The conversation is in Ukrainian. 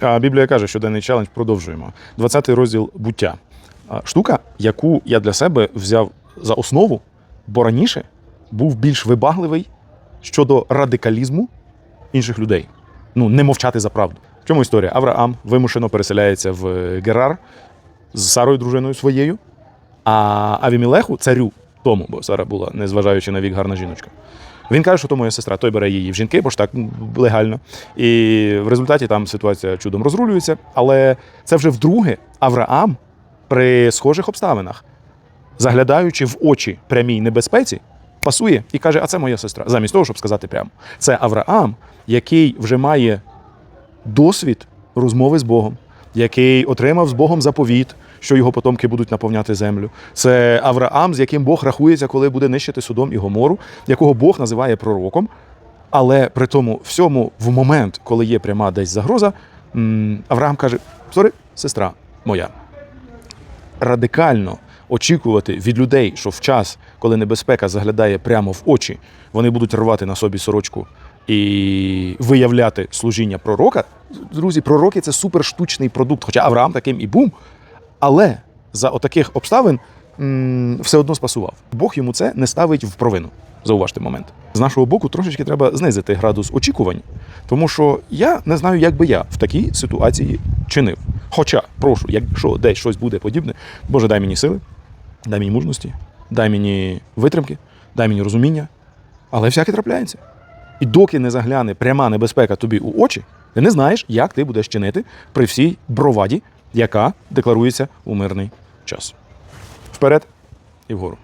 А Біблія каже, що денний челендж продовжуємо. 20 розділ буття. Штука, яку я для себе взяв за основу, бо раніше був більш вибагливий щодо радикалізму інших людей. Ну, не мовчати за правду. В чому історія? Авраам вимушено переселяється в Герар з Сарою, дружиною своєю, а Авімілеху, царю тому, бо Сара була, незважаючи на вік, гарна жіночка. Він каже, що то моя сестра, той бере її в жінки, бо ж так легально. І в результаті там ситуація чудом розрулюється. Але це вже вдруге Авраам при схожих обставинах, заглядаючи в очі прямій небезпеці, пасує і каже: А це моя сестра, замість того, щоб сказати прямо. Це Авраам, який вже має досвід розмови з Богом, який отримав з Богом заповіт, що його потомки будуть наповняти землю. Це Авраам, з яким Бог рахується, коли буде нищити Содом і Гомору, якого Бог називає пророком. Але при тому всьому, в момент, коли є пряма десь загроза, Авраам каже: Сори, сестра моя. Радикально очікувати від людей, що в час, коли небезпека заглядає прямо в очі, вони будуть рвати на собі сорочку і виявляти служіння пророка. Друзі, пророки це суперштучний продукт, хоча Авраам таким і був. Але за отаких обставин все одно спасував. Бог йому це не ставить в провину. Зауважте момент. З нашого боку трошечки треба знизити градус очікувань, тому що я не знаю, як би я в такій ситуації чинив. Хоча, прошу, якщо десь щось буде подібне, Боже, дай мені сили, дай мені мужності, дай мені витримки, дай мені розуміння. Але всяке трапляється. І доки не загляне пряма небезпека тобі у очі, ти не знаєш, як ти будеш чинити при всій броваді, яка декларується у мирний час. Вперед і вгору.